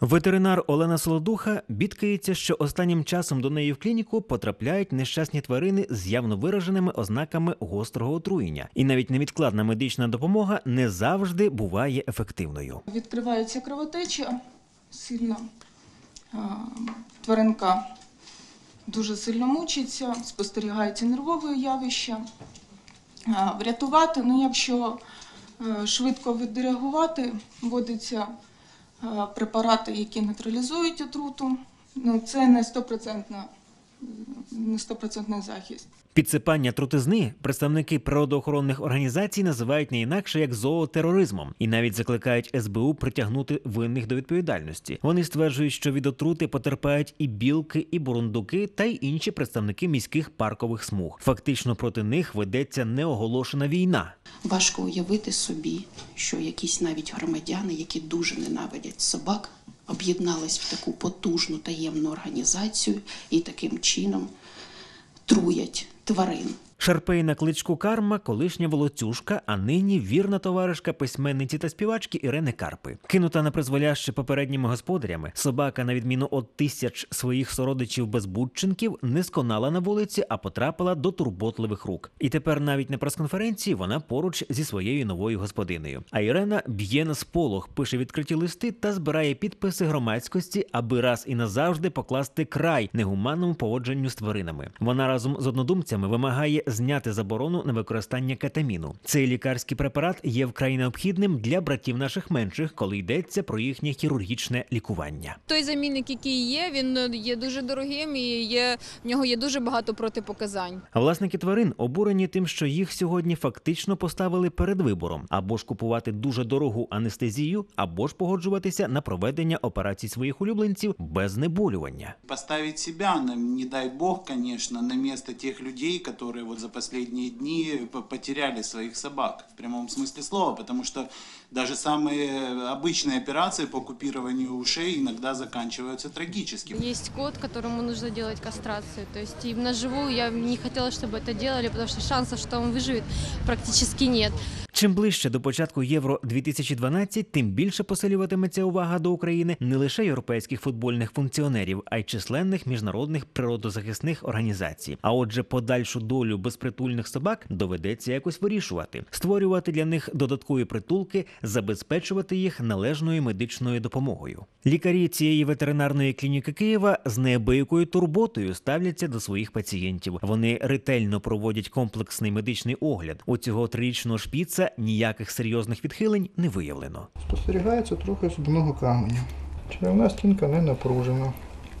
Ветеринар Олена Солодуха бідкається, що останнім часом до неї в клініку потрапляють нещасні тварини з явно вираженими ознаками гострого отруєння, і навіть невідкладна медична допомога не завжди буває ефективною. Відкривається кровотеча сильно. Тваринка дуже сильно мучиться, спостерігається нервове явище. Врятувати, ну якщо е, швидко відреагувати, вводяться е, препарати, які нейтралізують отруту. Ну, це не стопроцентна не стопроцентний захист. Підсипання трутизни представники природоохоронних організацій називають не інакше як зоотероризмом і навіть закликають СБУ притягнути винних до відповідальності. Вони стверджують, що від отрути потерпають і білки, і бурундуки, та й інші представники міських паркових смуг. Фактично проти них ведеться неоголошена війна. Важко уявити собі, що якісь навіть громадяни, які дуже ненавидять собак, об'єднались в таку потужну таємну організацію і таким чином труять тварин. Шарпей на кличку Карма, колишня волоцюжка, а нині вірна товаришка письменниці та співачки Ірени Карпи. Кинута на призволяще попередніми господарями, собака, на відміну від тисяч своїх сородичів безбудченків, не сконала на вулиці, а потрапила до турботливих рук. І тепер навіть на прес-конференції вона поруч зі своєю новою господинею. А Ірена б'є на сполох, пише відкриті листи та збирає підписи громадськості, аби раз і назавжди покласти край негуманному поводженню з тваринами. Вона разом з однодумцями вимагає зняти заборону на використання кетаміну. Цей лікарський препарат є вкрай необхідним для братів наших менших, коли йдеться про їхнє хірургічне лікування. Той замінник, який є, він е, є дуже дорогим і є в нього є дуже багато протипоказань. А власники тварин обурені тим, що їх сьогодні фактично поставили перед вибором або ж купувати дуже дорогу анестезію, або ж погоджуватися на проведення операцій своїх улюбленців без знеболювання. Поставить себя, на- не дай бог, конечно, на место тех людей, которые вот за последние дни п- потеряли своих собак в прямом смысле слова, потому что даже самые обычные операции по купированию ушей иногда заканчиваются трагически. Есть кот, которому нужно делать кастрацию. То есть и на живую я не хотела, чтобы это делали, потому что шансов, что он выживет, практически нет. Чим ближче до початку Євро 2012, тим більше посилюватиметься увага до України не лише європейських футбольних функціонерів, а й численних міжнародних природозахисних організацій. А отже, подальшу долю безпритульних собак доведеться якось вирішувати, створювати для них додаткові притулки, забезпечувати їх належною медичною допомогою. Лікарі цієї ветеринарної клініки Києва з неабиякою турботою ставляться до своїх пацієнтів. Вони ретельно проводять комплексний медичний огляд. У цього трирічного шпіца ніяких серйозних відхилень не виявлено. Спостерігається трохи зубного каменя. Черевна стінка не напружена.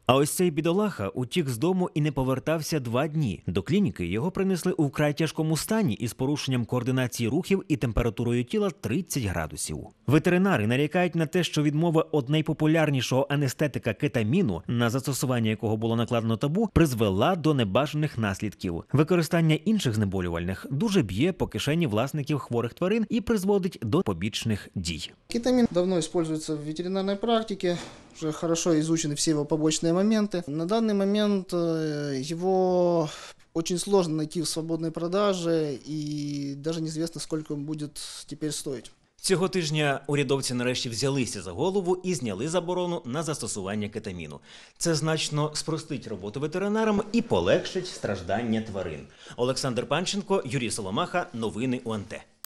А ось цей бідолаха утік з дому і не повертався два дні. До клініки його принесли у вкрай тяжкому стані із порушенням координації рухів і температурою тіла 30 градусів. Ветеринари нарікають на те, що відмова від найпопулярнішого анестетика кетаміну, на застосування якого було накладено табу, призвела до небажаних наслідків. Використання інших знеболювальних дуже б'є по кишені власників хворих тварин і призводить до побічних дій. Кетамин давно используется в ветеринарной практике, уже хорошо изучены все его побочные моменты. На данный момент э, его очень сложно найти в свободной продаже и даже неизвестно, сколько он будет теперь стоить. Цього тижня урядовці нарешті взялися за голову і зняли заборону на застосування кетаміну. Це значно спростить роботу ветеринарам і полегшить страждання тварин. Олександр Панченко, Юрій Соломаха. Новини УНТ.